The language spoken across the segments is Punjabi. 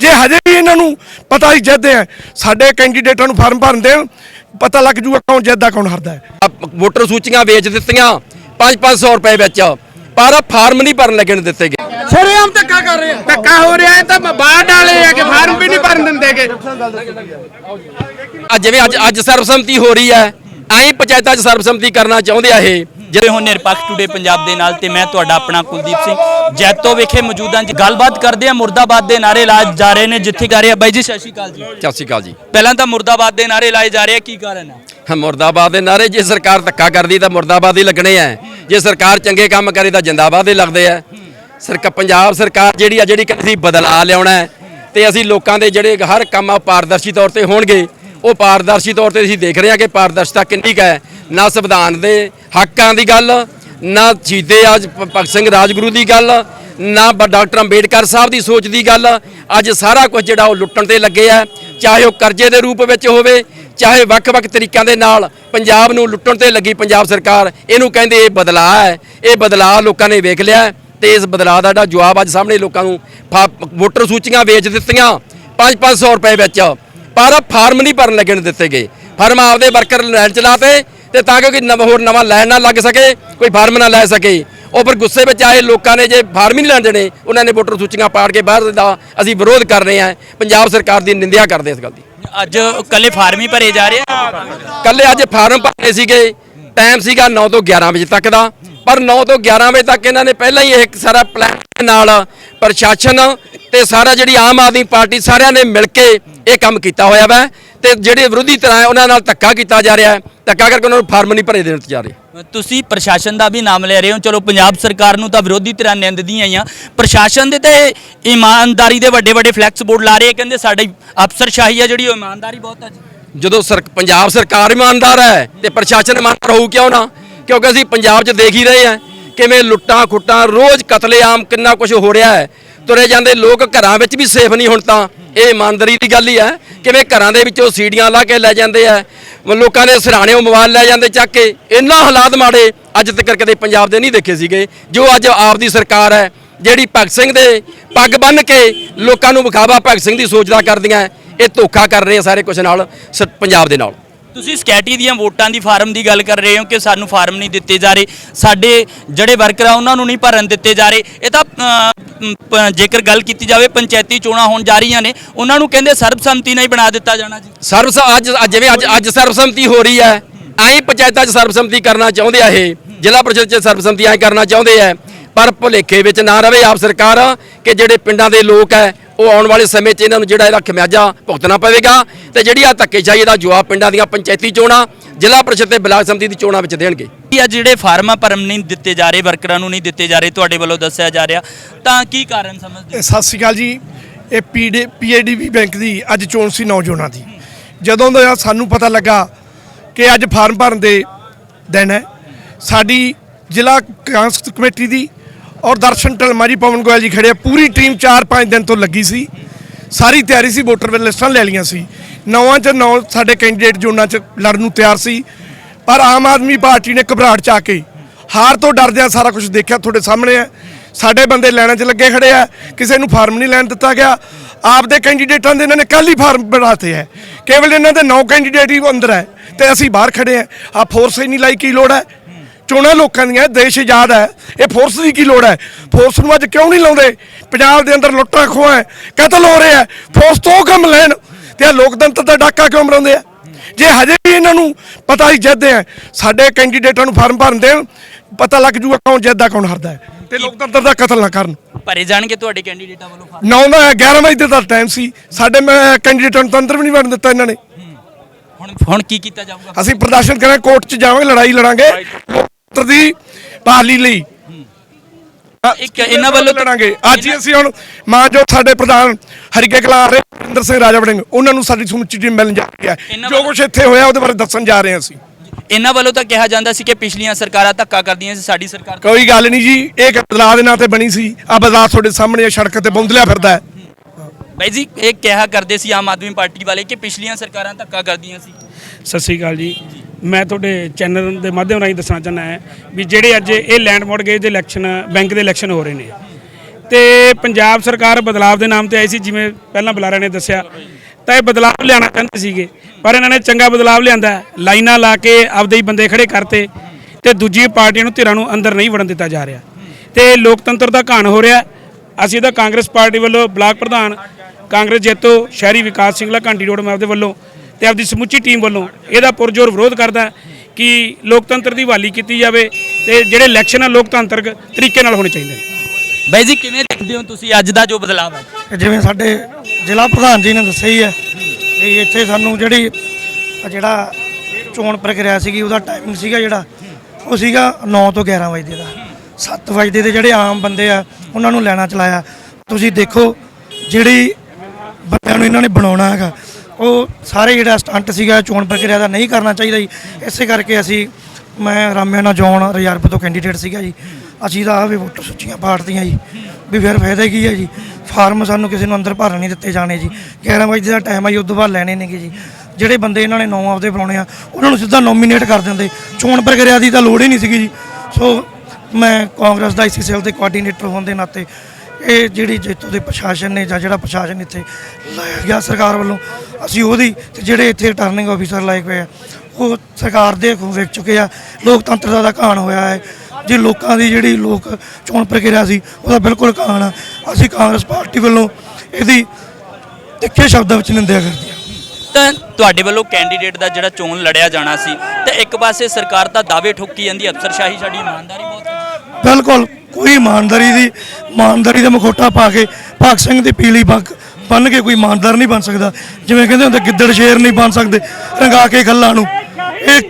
ਜੇ ਹਜੇ ਵੀ ਇਹਨਾਂ ਨੂੰ ਪਤਾ ਹੀ ਜਿੱਦੇ ਆ ਸਾਡੇ ਕੈਂਡੀਡੇਟਾਂ ਨੂੰ ਫਾਰਮ ਭਰਨ ਦੇਣ ਪਤਾ ਲੱਗ ਜੂਗਾ ਕੌਣ ਜਿੱਤਦਾ ਕੌਣ ਹਾਰਦਾ ਹੈ। ਵੋਟਰ ਸੂਚੀਆਂ ਵੇਚ ਦਿੱਤੀਆਂ 5-500 ਰੁਪਏ ਵਿੱਚ ਪਰ ਫਾਰਮ ਨਹੀਂ ਭਰਨ ਲੱਗਣ ਦਿੱਤੇ ਗਏ। ਸ਼ਰੇਆਮ ਧੱਕਾ ਕਰ ਰਹੇ ਆ। ਧੱਕਾ ਹੋ ਰਿਹਾ ਹੈ ਤਾਂ ਬਾਹਰ ਡਾਲੇ ਆ ਕਿ ਫਾਰਮ ਵੀ ਨਹੀਂ ਭਰਨ ਦਿੰਦੇਗੇ। ਅੱਜ ਜਿਵੇਂ ਅੱਜ ਅੱਜ ਸਰਬਸੰਮਤੀ ਹੋ ਰਹੀ ਹੈ। ਐਂ ਪੰਚਾਇਤਾਂ 'ਚ ਸਰਬਸੰਮਤੀ ਕਰਨਾ ਚਾਹੁੰਦੇ ਆ ਇਹ। ਜਿਹੜੇ ਹੋ ਨਿਰਪੱਖ ਟੂਡੇ ਪੰਜਾਬ ਦੇ ਨਾਲ ਤੇ ਮੈਂ ਤੁਹਾਡਾ ਆਪਣਾ ਕੁਲਦੀਪ ਸਿੰਘ ਜੈਤੋ ਵਿਖੇ ਮੌਜੂਦ ਜੀ। ਗੱਲਬਾਤ ਕਰਦੇ ਆ ਮੁਰਦਾਬਾਦ ਦੇ ਨਾਰੇ ਲਾਏ ਜਾ ਰਹੇ ਨੇ ਜਿੱਥੇ ਕਰ ਰਹੇ ਆ ਬਾਈ ਜੀ ਸਤਿ ਸ਼੍ਰੀ ਅਕਾਲ ਜੀ। ਸਤਿ ਸ਼੍ਰੀ ਅਕਾਲ ਜੀ। ਪਹਿਲਾਂ ਤਾਂ ਮੁਰਦਾਬਾਦ ਦੇ ਨਾਰੇ ਲਾਏ ਜਾ ਰਹੇ ਆ ਕੀ ਕਾਰਨ ਹੈ? ਹਾਂ, ਮੁਰਦਾਬਾਦ ਦੇ ਨਾਰੇ ਜੇ ਸਰਕਾਰ ਧੱਕਾ ਕਰਦੀ ਤਾਂ ਮੁਰਦਾਬਾਦ ਹੀ ਲੱਗਣੇ ਆ। ਜੇ ਸਰਕਾਰ ਚੰਗੇ ਕੰਮ ਕਰੇ ਤਾਂ ਜਿੰਦਾਬਾਦ ਹੀ ਲੱਗਦੇ ਆ। ਸਰਕਾਰ ਪੰਜਾਬ ਸਰਕਾਰ ਜਿਹੜੀ ਆ ਜਿਹੜੀ ਕਹਿੰਦੀ ਸੀ ਬਦਲਾਅ ਲਿਆਉਣਾ ਤੇ ਅਸੀਂ ਲੋਕਾਂ ਦੇ ਜਿਹੜੇ ਹਰ ਕੰਮ ਆ ਪਾਰਦਰਸ਼ੀ ਤੌਰ ਤੇ ਹੋਣਗੇ। ਉਹ ਪਾਰਦਰਸ਼ੀ ਤੌਰ ਤੇ ਅਸੀਂ ਦੇਖ ਰਹੇ ਹਾਂ ਕਿ ਪਾਰਦਰਸ਼ਤਾ ਕਿੰਨੀ ਕੁ ਹੈ। ਨਾ ਸੰਵਿਧਾਨ ਦੇ ਹੱਕਾਂ ਦੀ ਗੱਲ, ਨਾ ਸ਼ਹੀਦੇ ਅੱਜ ਭਗਤ ਸਿੰਘ ਰਾਜਗੁਰੂ ਦੀ ਗੱਲ, ਨਾ ਬ- ਡਾਕਟਰ ਅੰਬੇਡਕਰ ਸਾਹਿਬ ਦੀ ਸੋਚ ਦੀ ਗੱਲ। ਅੱਜ ਸਾਰਾ ਕੁਝ ਜਿਹੜਾ ਉਹ ਲੁੱਟਣ ਤੇ ਲੱਗੇ ਆ ਚਾਹੇ ਉਹ ਕਰਜ਼ੇ ਦੇ ਰੂਪ ਵਿੱਚ ਹੋਵੇ, ਚਾਹੇ ਵੱਖ-ਵੱਖ ਤਰੀਕਿਆਂ ਦੇ ਨਾਲ ਪੰਜਾਬ ਨੂੰ ਲੁੱਟਣ ਤੇ ਲੱਗੀ ਪੰਜਾਬ ਸਰਕਾਰ, ਇਹਨੂੰ ਕਹਿੰਦੇ ਇਹ ਬਦਲਾਅ ਹੈ। ਇਹ ਬਦਲਾਅ ਲੋਕਾਂ ਨੇ ਵੇਖ ਲਿਆ ਹੈ ਤੇ ਇਸ ਬਦਲਾਅ ਦਾ ਜਿਹੜਾ ਜਵਾਬ ਅੱਜ ਸਾਹਮਣੇ ਲੋਕਾਂ ਨੂੰ ਫਾ- ਵੋਟਰ ਸੂਚੀਆਂ ਵੇਚ ਦਿੱਤੀਆਂ। 5-500 ਰੁਪਏ ਵਿੱਚ ਪਰ ਫਾਰਮ ਨਹੀਂ ਭਰਨ ਲੱਗਣ ਦਿੱਤੇ ਗਏ। ਫਾਰਮ ਆਪਦੇ ਵਰਕਰ ਲੈਣ ਚਲਾਤੇ ਤੇ ਤਾਂ ਕਿ ਕੋਈ ਨਵਾਂ ਹੋਰ ਨਵਾਂ ਲੈਣ ਨਾ ਲੱਗ ਸਕੇ ਕੋਈ ਫਾਰਮ ਨਾ ਲੈ ਸਕੇ। ਉਹ ਫਿਰ ਗੁੱਸੇ ਵਿੱਚ ਆਏ ਲੋਕਾਂ ਨੇ ਜੇ ਫਾਰਮ ਹੀ ਨਹੀਂ ਲੈਣ ਦੇਣੇ ਉਹਨਾਂ ਨੇ ਵੋਟਰ ਸੂਚੀਆਂ ਪਾੜ ਕੇ ਬਾਹਰ ਦਾ ਅਸੀਂ ਵਿਰੋਧ ਕਰ ਰਹੇ ਹਾਂ। ਪੰਜਾਬ ਸਰਕਾਰ ਦੀ ਨਿੰਦਿਆ ਕਰਦੇ ਇਸ ਗੱਲ ਦੀ। ਅੱਜ ਕੱਲੇ ਫਾਰਮ ਹੀ ਭਰੇ ਜਾ ਰਹੇ ਆ? ਕੱਲੇ ਅੱਜ ਫਾਰਮ ਭਰਨੇ ਸੀਗੇ ਟਾਈਮ ਸੀਗਾ 9 ਤੋਂ 11 ਵਜੇ ਤੱਕ ਦਾ। ਪਰ 9 ਤੋਂ 11 ਵਜੇ ਤੱਕ ਇਹਨਾਂ ਨੇ ਪਹਿਲਾਂ ਹੀ ਇੱਕ ਸਾਰਾ ਪਲਾਨ ਨਾਲ ਪ੍ਰਸ਼ਾਸਨ ਤੇ ਸਾਰਾ ਜਿਹੜੀ ਆਮ ਆਦਮੀ ਪਾਰਟੀ ਸਾਰਿਆਂ ਨੇ ਮਿਲ ਕੇ ਇਹ ਕੰਮ ਕੀਤਾ ਹੋਇਆ ਵਾ ਤੇ ਜਿਹੜੇ ਵਿਰੋਧੀ ਧਿਰਾਂ ਹੈ ਉਹਨਾਂ ਨਾਲ ਧੱਕਾ ਕੀਤਾ ਜਾ ਰਿਹਾ ਹੈ। ਧੱਕਾ ਕਰਕੇ ਉਹਨਾਂ ਨੂੰ ਫਾਰਮ ਨਹੀਂ ਭਰੇ ਦੇਣ ਜਾ ਰਹੇ। ਤੁਸੀਂ ਪ੍ਰਸ਼ਾਸਨ ਦਾ ਵੀ ਨਾਮ ਲੈ ਰਹੇ ਹੋ। ਚਲੋ ਪੰਜਾਬ ਸਰਕਾਰ ਨੂੰ ਤਾਂ ਵਿਰੋਧੀ ਧਿਰਾਂ ਨਿੰਦਦੀਆਂ ਹੀ ਆ। ਪ੍ਰਸ਼ਾਸਨ ਦੇ ਤੇ ਇਮਾਨਦਾਰੀ ਦੇ ਵੱਡੇ ਵੱਡੇ ਫਲੈਕਸ ਬੋਰਡ ਲਾ ਰਹੇ ਕਹਿੰਦੇ ਸਾਡੀ ਅਫਸਰਸ਼ਾਹੀ ਆ ਜਿਹੜੀ ਉਹ ਇਮਾਨਦਾਰੀ ਬਹੁਤ ਆ ਜੀ। ਜਦੋਂ ਸਰ ਪੰਜਾਬ ਸਰਕਾਰ ਇਮਾਨਦਾਰ ਹੈ ਤੇ ਪ੍ਰਸ਼ਾਸਨ ਇਮਾਨਦਾਰ ਹੋਊ ਕਿਉਂ ਨਾ? ਕਿਉਂਕਿ ਅਸੀਂ ਪੰਜਾਬ 'ਚ ਦੇਖ ਹੀ ਰਹੇ ਹਾਂ ਕਿਵੇਂ ਲੁੱਟਾਂ ਖੁੱਟਾਂ, ਰੋਜ਼ ਕਤਲੇਆਮ ਕਿੰਨਾ ਕੁਝ ਹੋ ਰਿਹਾ ਹੈ। ਤੁਰੇ ਜਾਂਦੇ ਲੋਕ ਘਰਾਂ ਵਿੱਚ ਵੀ ਸੇਫ ਨਹੀਂ ਹੁਣ ਤਾਂ। ਇਹ ਇਮਾਨਦਾਰੀ ਦੀ ਗੱਲ ਹੀ ਹੈ। ਕਿਵੇਂ ਘਰਾਂ ਦੇ ਵਿੱਚੋਂ ਸੀੜੀਆਂ ਲਾ ਕੇ ਲੈ ਜਾਂਦੇ ਆ, ਲੋਕਾਂ ਦੇ ਸਿਰਹਾਣੇੋਂ ਮੋਬਾਈਲ ਲੈ ਜਾਂਦੇ ਚੱਕ ਕੇ। ਇੰਨਾ ਹਾਲਾਤ ਮਾੜੇ ਅੱਜ ਤੱਕ ਕਦੇ ਪੰਜਾਬ ਦੇ ਨਹੀਂ ਦੇਖੇ ਸੀਗੇ। ਜੋ ਅੱਜ ਆਪ ਦੀ ਸਰਕਾਰ ਹੈ, ਜਿਹੜੀ ਭਗਤ ਸਿੰਘ ਦੇ ਪੱਗ ਬੰਨ੍ਹ ਕੇ ਲੋਕਾਂ ਨੂੰ ਵਿਖਾਵਾ ਭਗਤ ਸਿੰਘ ਦੀ ਸੋਚ ਦਾ ਕਰਦੀਆਂ, ਇਹ ਧੋਖਾ ਕਰ ਰਹੇ ਆ ਸਾਰੇ ਕੁਝ ਨਾਲ, ਸ- ਪੰਜਾਬ ਦੇ ਨਾਲ। ਤੁਸੀਂ ਸਕੈਟੀ ਦੀਆਂ ਵੋਟਾਂ ਦੀ ਫਾਰਮ ਦੀ ਗੱਲ ਕਰ ਰਹੇ ਹੋ ਕਿ ਸਾਨੂੰ ਫਾਰਮ ਨਹੀਂ ਦਿੱਤੇ ਜਾ ਰਹੇ ਸਾਡੇ ਜਿਹੜੇ ਵਰਕਰ ਆ ਉਹਨਾਂ ਨੂੰ ਨਹੀਂ ਭਰਨ ਦਿੱਤੇ ਜਾ ਰਹੇ। ਇਹ ਤਾਂ ਅ, ਜੇਕਰ ਗੱਲ ਕੀਤੀ ਜਾਵੇ ਪੰਚਾਇਤੀ ਚੋਣਾਂ ਹੋਣ ਜਾ ਰਹੀਆਂ ਨੇ ਉਹਨਾਂ ਨੂੰ ਕਹਿੰਦੇ ਸਰਬਸੰਮਤੀ ਨਾਲ ਹੀ ਬਣਾ ਦਿੱਤਾ ਜਾਣਾ ਜੀ। ਸਰਬਸ ਅੱਜ ਅੱਜ ਜਿਵੇਂ ਅੱਜ ਅੱਜ ਸਰਬਸੰਮਤੀ ਹੋ ਰਹੀ ਹੈ ਐਂ ਪੰਚਾਇਤਾਂ 'ਚ ਸਰਬਸੰਮਤੀ ਕਰਨਾ ਚਾਹੁੰਦੇ ਆ ਇਹ ਜ਼ਿਲ੍ਹਾ ਪਰਿਸ਼ਦ 'ਚ ਸਰਬਸੰਮਤੀ ਐਂ ਕਰਨਾ ਚਾਹੁੰਦੇ ਆ ਪਰ ਭੁਲੇਖੇ ਵਿੱਚ ਨਾ ਰਵੇ ਆਪ ਸਰਕਾਰ ਕਿ ਜਿਹੜੇ ਪਿੰਡਾਂ ਦੇ ਲੋਕ ਹੈ ਉਹ ਆਉਣ ਵਾਲੇ ਸਮੇਂ 'ਚ ਇਹਨਾਂ ਨੂੰ ਜਿਹੜਾ ਇਹਦਾ ਖਮਿਆਜਾ ਭੁਗਤਣਾ ਪਵੇਗਾ ਤੇ ਜਿਹੜੀ ਆ ਧੱਕੇਸ਼ਾਹੀ ਦਾ ਜਵਾਬ ਪਿੰਡਾਂ ਦੀਆਂ ਪੰਚਾਇਤੀ ਚੋਣਾਂ ਜ਼ਿਲ੍ਹਾ ਪ੍ਰੀਸ਼ਦ ਤੇ ਬਲਾਕ ਸੰਮਤੀ ਦੀ ਚੋਣਾਂ ਵਿੱਚ ਦੇਣਗੇ। ਕੀ ਅੱਜ ਜਿਹੜੇ ਫਾਰਮ ਆ ਭਰਮ ਨਹੀਂ ਦਿੱਤੇ ਜਾ ਰਹੇ ਵਰਕਰਾਂ ਨੂੰ ਨਹੀਂ ਦਿੱਤੇ ਜਾ ਰਹੇ ਤੁਹਾਡੇ ਵੱਲੋਂ ਦੱਸਿਆ ਜਾ ਰਿਹਾ ਤਾਂ ਕੀ ਕਾਰਨ ਸਮਝਦੇ? ਸਤਿ ਸ਼੍ਰੀ ਅਕਾਲ ਜੀ। ਇਹ ਪੀਡੀ ਪੀਏਡੀਬੀ ਬੈਂਕ ਦੀ ਅੱਜ ਚੋਣ ਸੀ ਨੌਜਵਾਨਾਂ ਦੀ। ਜਦੋਂ ਦਾ ਸਾਨੂੰ ਪਤਾ ਲੱਗਾ ਕਿ ਅੱਜ ਫਾਰਮ ਭਰਨ ਦੇ ਦਿਨ ਹੈ ਸਾਡੀ ਜ਼ਿਲ੍ਹਾ ਕਾਂਗਰਸ ਕਮੇਟੀ ਦੀ ਔਰ ਦਰਸ਼ਨ ਟਲਮਾਰੀ ਪਵਨ ਗੋਇਲ ਜੀ ਖੜੇ ਆ। ਪੂਰੀ ਟੀਮ 4-5 ਦਿਨ ਤੋਂ ਲੱਗੀ ਸੀ। ਸਾਰੀ ਤਿਆਰੀ ਸੀ, ਵੋਟਰ ਲਿਸਟਾਂ ਲੈ ਲਈਆਂ ਸੀ। ਨੌਵਾਂ ਚ ਨੌ ਸਾਡੇ ਕੈਂਡੀਡੇਟ ਜੋਨਾਂ ਚ ਲੜਨ ਨੂੰ ਤਿਆਰ ਸੀ। ਪਰ ਆਮ ਆਦਮੀ ਪਾਰਟੀ ਨੇ ਘਬਰਾਹਟ ਚ ਆ ਕੇ ਹਾਰ ਤੋਂ ਡਰਦਿਆਂ ਸਾਰਾ ਕੁਝ ਦੇਖਿਆ ਤੁਹਾਡੇ ਸਾਹਮਣੇ ਹੈ ਸਾਡੇ ਬੰਦੇ ਲੈਣਾ 'ਚ ਲੱਗੇ ਖੜੇ ਆ। ਕਿਸੇ ਨੂੰ ਫਾਰਮ ਨਹੀਂ ਲੈਣ ਦਿੱਤਾ ਗਿਆ। ਆਪਦੇ ਕੈਂਡੀਡੇਟਾਂ ਦੇ ਇਹਨਾਂ ਨੇ ਕੱਲ ਹੀ ਫਾਰਮ ਬਣਾਤੇ ਹੈ ਕੇਵਲ ਇਹਨਾਂ ਦੇ 9 ਕੈਂਡੀਡੇਟ ਹੀ ਅੰਦਰ ਹੈ ਤੇ ਅਸੀਂ ਬਾਹਰ ਖੜੇ ਆ। ਆ ਫੋਰਸ ਹੀ ਨਹੀਂ ਲਾਈ ਕੀ ਲੋੜ ਹੈ ਚੋਣਾਂ ਲੋਕਾਂ ਦੀਆਂ ਦੇਸ਼ ਆਜ਼ਾਦ ਹੈ। ਇਹ ਫੋਰਸ ਦੀ ਕੀ ਲੋੜ ਹੈ? ਫੋਰਸ ਨੂੰ ਅੱਜ ਕਿਉਂ ਨਹੀਂ ਲਾਉਂਦੇ? ਪੰਜਾਬ ਦੇ ਅੰਦਰ ਲੁੱਟਾਂ ਖੋਹਾਂ ਹੈ, ਕਤਲ ਹੋ ਰਿਹਾ ਹੈ, ਫੋਰਸ ਤੋਂ ਕੰਮ ਲੈਣ। ਤੇ ਇਹ ਲੋਕਤੰਤਰ ਦਾ ਡਾਕਾ ਕਿਉਂ ਮਰਾਉਂਦੇ ਆ? ਜੇ ਹਜੇ ਵੀ ਇਹਨਾਂ ਨੂੰ ਪਤਾ ਹੀ ਜਿੱਦੇ ਆ ਸਾਡੇ ਕੈਂਡੀਡੇਟਾਂ ਨੂੰ ਫਾਰਮ ਭਰਨ ਦੇਣ ਪਤਾ ਲੱਗ ਜੂਗਾ ਕੌਣ ਜਿੱਤਦਾ ਕੌਣ ਹਾਰਦਾ ਹੈ। ਤੇ ਲੋਕਤੰਤਰ ਦਾ ਕਤਲ ਨਾ ਕਰਨ। ਭਰੇ ਜਾਣਗੇ ਤੁਹਾਡੇ ਕੈਂਡੀਡੇਟਾਂ ਵੱਲੋਂ ਫਾਰਮ? ਨੌ ਦਾ 11 ਵਜੇ ਦਾ ਟਾਈਮ ਸੀ। ਸਾਡੇ ਮੈਂ ਕੈਂਡੀਡੇਟਾਂ ਨੂੰ ਤਾਂ ਅੰਦਰ ਵੀ ਨਹੀਂ ਵੜਨ ਦਿੱਤਾ ਇਹਨਾਂ ਨੇ। ਹੁਣ ਹੁਣ ਕੀ ਕੀਤਾ ਜਾਊਗਾ? ਅਸੀਂ ਪ੍ਰਦਰਸ਼ਨ ਕਰਾਂਗੇ ਕੋਰਟ 'ਚ ਜਾਵਾਂਗੇ ਲੜਾਈ ਲੜਾਂਗੇ। ਦੀ ਬਹਾਲੀ ਲਈ। ਇੱਕ ਇਹਨਾਂ ਵੱਲੋਂ ਲੜਾਂਗੇ? ਅੱਜ ਹੀ ਅਸੀਂ ਹੁਣ ਮਾਂ ਜੋ ਸਾਡੇ ਪ੍ਰਧਾਨ ਹਰੀਕੇ ਕਲਾ ਰਹੇ ਇੰਦਰ ਸਿੰਘ ਰਾਜਾ ਵੜਿੰਗ ਉਹਨਾਂ ਨੂੰ ਸਾਡੀ ਸਮੁੱਚੀ ਟੀਮ ਮਿਲਣ ਜਾ ਰਹੀ ਹੈ। ਜੋ ਕੁਝ ਇੱਥੇ ਹੋਇਆ ਉਹਦੇ ਬਾਰੇ ਦੱਸਣ ਜਾ ਰਹੇ ਹਾਂ ਅਸੀਂ। ਇਹਨਾਂ ਵੱਲੋਂ ਤਾਂ ਕਿਹਾ ਜਾਂਦਾ ਸੀ ਕਿ ਪਿਛਲੀਆਂ ਸਰਕਾਰਾਂ ਧੱਕਾ ਕਰਦੀਆਂ ਸੀ ਸਾਡੀ ਸਰਕਾਰ ਕੋਈ ਗੱਲ ਨਹੀਂ ਜੀ ਇਹ ਬਦਲਾਅ ਦੇ ਨਾਂ ਤੇ ਬਣੀ ਸੀ। ਆ ਬਦਲਾਅ ਤੁਹਾਡੇ ਸਾਹਮਣੇ ਆ, ਸੜਕ ਤੇ ਬੌਂਦਲਿਆ ਫਿਰਦਾ ਹੈ। ਬਾਈ ਜੀ ਇਹ ਕਿਹਾ ਕਰਦੇ ਸੀ ਆਮ ਆਦਮੀ ਪਾਰਟੀ ਵਾਲੇ ਕਿ ਪਿਛਲੀਆਂ ਸਰਕਾਰਾਂ ਧੱਕਾ ਕਰਦੀਆਂ ਸੀ। ਸਤਿ ਸ਼੍ਰੀ ਅਕਾਲ ਜੀ। ਮੈਂ ਤੁਹਾਡੇ ਚੈਨਲ ਦੇ ਮਾਧਿਅਮ ਰਾਹੀਂ ਦੱਸਣਾ ਚਾਹੁੰਦਾ ਹਾਂ ਵੀ ਜਿਹੜੇ ਅੱਜ ਇਹ ਲੈਂਡ ਮੋਰਗੇਜ ਦੇ ਇਲੈਕਸ਼ਨ ਬੈਂਕ ਦੇ ਇਲੈਕਸ਼ਨ ਹੋ ਰਹੇ ਨੇ। ਤੇ ਪੰਜਾਬ ਸਰਕਾਰ ਬਦਲਾਵ ਦੇ ਨਾਮ ਤੇ ਆਈ ਸੀ, ਜਿਵੇਂ ਪਹਿਲਾਂ ਬੁਲਾਰਿਆਂ ਨੇ ਦੱਸਿਆ, ਤਾਂ ਇਹ ਬਦਲਾਵ ਲਿਆਉਣਾ ਚਾਹੁੰਦੇ ਸੀਗੇ, ਪਰ ਇਹਨਾਂ ਨੇ ਚੰਗਾ ਬਦਲਾਵ ਲਿਆਂਦਾ ਲਾਈਨਾਂ ਲਾ ਕੇ ਆਪਦੇ ਹੀ ਬੰਦੇ ਖੜੇ ਕਰਤੇ ਤੇ ਦੂਜੀ ਪਾਰਟੀਆਂ ਨੂੰ ਧਿਰਾਂ ਨੂੰ ਅੰਦਰ ਨਹੀਂ ਵੜਨ ਦਿੱਤਾ ਜਾ ਰਿਹਾ। ਤੇ ਲੋਕਤੰਤਰ ਦਾ ਘਾਣ ਹੋ ਰਿਹਾ ਅਸੀਂ ਤਾਂ ਕਾਂਗਰਸ ਪਾਰਟੀ ਵੱਲੋਂ ਬਲਾਕ ਪ੍ਰਧਾਨ ਕਾਂਗਰਸ ਜੇਤੂ ਸ਼ਹਿਰੀ ਵਿਕਾਸ ਸਿੰਘਲਾ ਘੰਟੀ ਰੋਡ ਮੈਂ ਦੇ ਵੱਲੋਂ ਤੇ ਆਪਦੀ ਸਮੁੱਚੀ ਟੀਮ ਵੱਲੋਂ ਇਹਦਾ ਪੁਰਜੋਰ ਵਿਰੋਧ ਕਰਦਾ ਕਿ ਲੋਕਤੰਤਰ ਦੀ ਬਹਾਲੀ ਕੀਤੀ ਜਾਵੇ ਤੇ ਜਿਹੜੇ ਇਲੈਕਸ਼ਨ ਆ ਲੋਕਤੰਤਰਕ ਤਰੀਕੇ ਨਾਲ ਹੋਣੇ ਚਾਹੀਦੇ ਨੇ। ਬਾਈ ਜੀ ਕਿਵੇਂ ਦੇਖਦੇ ਹੋ ਤੁਸੀਂ ਅੱਜ ਦਾ ਜੋ ਬਦਲਾਅ ਹੈ? ਜਿਵੇਂ ਸਾਡੇ ਜ਼ਿਲ੍ਹਾ ਪ੍ਰਧਾਨ ਜੀ ਨੇ ਦੱਸਿਆ ਹੀ ਹੈ ਵੀ ਇੱਥੇ ਸਾਨੂੰ ਜਿਹੜੀ ਆਹ ਜਿਹੜਾ ਚੋਣ ਪ੍ਰਕਿਰਿਆ ਸੀਗੀ ਉਹਦਾ ਟਾਈਮਿੰਗ ਸੀਗਾ ਜਿਹੜਾ ਉਹ ਸੀਗਾ 9 ਤੋਂ 11 ਵਜੇ ਦਾ। 7 ਵਜੇ ਦੇ ਜਿਹੜੇ ਆਮ ਬੰਦੇ ਆ ਉਹਨਾਂ ਨੂੰ ਲੈਣਾ ਚਲਾਇਆ। ਤੁਸੀਂ ਦੇਖੋ ਜਿਹੜੀ ਬੰਦਿਆਂ ਨੂੰ ਇਹਨਾਂ ਨੇ ਬਣਾਉਣਾ ਹੈਗਾ ਉਹ ਸਾਰੇ ਜਿਹੜਾ ਸਟੰਟ ਸੀਗਾ, ਚੋਣ ਪ੍ਰਕਿਰਿਆ ਦਾ ਨਹੀਂ ਕਰਨਾ ਚਾਹੀਦਾ ਜੀ। ਇਸੇ ਕਰਕੇ ਅਸੀਂ, ਮੈਂ ਰਾਮਿਆਣਾ ਜੌਨ ਰਿਜ਼ਰਵ ਤੋਂ ਕੈਂਡੀਡੇਟ ਸੀਗਾ ਜੀ। ਅਸੀਂ ਤਾਂ ਆਹ ਵੀ ਵੋਟਰ ਸੂਚੀਆਂ ਪਾੜਤੀਆਂ ਜੀ। ਵੀ ਫਿਰ ਫਾਇਦਾ ਕੀ ਹੈ ਜੀ? ਫਾਰਮ ਸਾਨੂੰ ਕਿਸੇ ਨੂੰ ਅੰਦਰ ਭਰਨ ਨਹੀਂ ਦਿੱਤੇ ਜਾਣੇ ਜੀ। 11 ਵਜੇ ਦਾ ਟਾਈਮ ਆ ਜੀ, ਉਦੋਂ ਬਾਅਦ ਲੈਣੇ ਨੇਗੇ ਜੀ। ਜਿਹੜੇ ਬੰਦੇ ਇਹਨਾਂ ਨੇ ਨੌ ਆਪਦੇ ਬਣਾਉਣੇ ਆ, ਉਹਨਾਂ ਨੂੰ ਸਿੱਧਾ ਨੋਮੀਨੇਟ ਕਰ ਦਿੰਦੇ। ਚੋਣ ਪ੍ਰਕਿਰਿਆ ਦੀ ਤਾਂ ਲੋੜ ਹੀ ਨਹੀਂ ਸੀਗੀ ਜੀ। ਸੋ ਮੈਂ ਕਾਂਗਰਸ ਦਾ ਇਸੇ ਸੈੱਲ ਦੇ ਕੋਆਰਡੀਨੇਟਰ ਹੋਣ ਦੇ ਨਾਤੇ ਇਹ ਜਿਹੜੀ ਜੇਤੂ ਦੇ ਪ੍ਰਸ਼ਾਸਨ ਨੇ ਜਾਂ ਜਿਹੜਾ ਪ੍ਰਸ਼ਾਸਨ ਇੱਥੇ ਲਾਇਆ ਗਿਆ ਸਰਕਾਰ ਵੱਲੋਂ ਅਸੀਂ ਉਹਦੀ ਤੇ ਜਿਹੜੇ ਇੱਥੇ ਰਿਟਰਨਿੰਗ ਆਫੀਸਰ ਲਾਏ ਹੋਏ ਆ ਉਹ ਸਰਕਾਰ ਦੇ ਖੂਹ ਵੇਖ ਚੁੱਕੇ ਆ ਲੋਕਤੰਤਰ ਦਾ ਘਾਣ ਹੋਇਆ ਹੈ। ਜੇ ਲੋਕਾਂ ਦੀ ਜਿਹੜੀ ਲੋਕ ਚੋਣ ਪ੍ਰਕਿਰਿਆ ਸੀ ਉਹਦਾ ਬਿਲਕੁਲ ਘਾਣ ਆ। ਅਸੀਂ ਕਾਂਗਰਸ ਪਾਰਟੀ ਵੱਲੋਂ ਇਹਦੀ ਤਿੱਖੇ ਸ਼ਬਦਾਂ ਵਿੱਚ ਨਿੰਦਿਆ ਕਰਦੇ ਹਾਂ। ਤਾਂ ਤੁਹਾਡੇ ਵੱਲੋਂ ਕੈਂਡੀਡੇਟ ਦਾ ਜਿਹੜਾ ਚੋਣ ਲੜਿਆ ਜਾਣਾ ਸੀ ਤੇ ਇੱਕ ਪਾਸੇ ਸਰਕਾਰ ਤਾਂ ਦਾਅਵੇ ਠੋਕੀ ਜਾਂਦੀ ਅਫਸਰਸ਼ਾਹੀ ਸਾਡੀ ਇਮਾਨਦਾਰੀ ਬਹੁਤ। ਬਿਲਕੁਲ। ਕੋਈ ਇਮਾਨਦਾਰੀ ਦੀ, ਇਮਾਨਦਾਰੀ ਦਾ ਮਖੋਟਾ ਪਾ ਕੇ ਭਗਤ ਸਿੰਘ ਦੀ ਪੀਲੀ ਪੱਗ ਬੰਨ ਕੇ ਕੋਈ ਇਮਾਨਦਾਰ ਨਹੀਂ ਬਣ ਸਕਦਾ। ਜਿਵੇਂ ਕਹਿੰਦੇ ਹੁੰਦੇ, ਗਿੱਦੜ ਸ਼ੇਰ ਨਹੀਂ ਬਣ ਸਕਦੇ, ਰੰਗਾ ਕੇ ਖੱਲਾਂ ਨੂੰ। ਇਹ